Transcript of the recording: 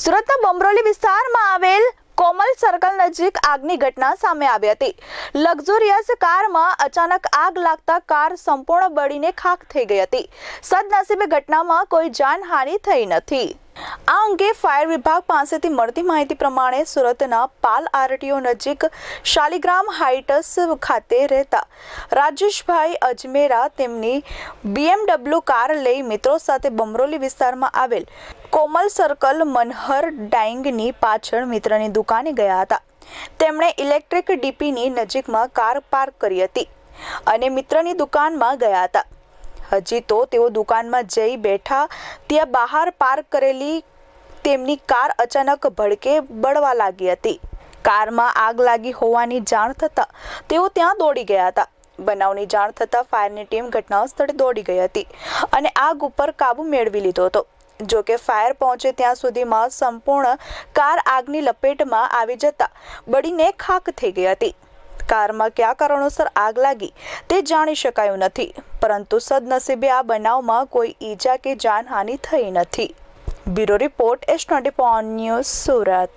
સુરતના બમરોલી વિસ્તારમાં આવેલ કોમલ સર્કલ નજીક આગની ઘટના સામે આવી હતી. લક્ઝુરિયસ કારમાં અચાનક આગ લાગતા કાર સંપૂર્ણ બળીને ખાખ થઈ ગઈ હતી. સદનસીબે ઘટનામાં કોઈ જાનહાનિ થઈ નથી. આ અંગે ફાયર વિભાગ પાસેથી મળતી માહિતી પ્રમાણે સુરતના પાલ આરટીઓ નજીક શાલિગ્રામ હાઇટસ ખાતે રહેતા રાજેશભાઈ અજમેરા તેમની બીએમડબલ્યુ કાર લઈ મિત્રો સાથે બમરોલી વિસ્તારમાં આવેલ કોમલ સર્કલ મનહર ડાઇંગની પાછળ મિત્રની દુકાને ગયા હતા. તેમણે ઇલેક્ટ્રિક ડીપીની નજીકમાં કાર પાર્ક કરી હતી અને મિત્રની દુકાનમાં ગયા હતા. હજી તો તેઓ દુકાનમાં જઈ બેઠા, ત્યાં બહાર પાર્ક કરેલી તેમની કાર અચાનક ભડકે બળવા લાગી હતી. કારમાં આગ લાગી હોવાની જાણ થતાં તેઓ ત્યાં દોડી ગયા હતા. બનાવની જાણ થતાં ફાયરની ટીમ ઘટના સ્થળે દોડી ગઈ હતી અને આગ ઉપર કાબુ મેળવી લીધો હતો. જો કે ફાયર પહોંચે ત્યાં સુધીમાં સંપૂર્ણ કાર આગની લપેટમાં આવી જતા બળીને ખાક થઈ ગઈ હતી. કારમાં કયા કારણોસર આગ લાગી તે જાણી શકાયું નથી. પરંતુ સદનસીબે આ બનાવમાં કોઈ ઈજા કે જાનહાનિ થઈ નથી. Bureau report S twenty news Surat.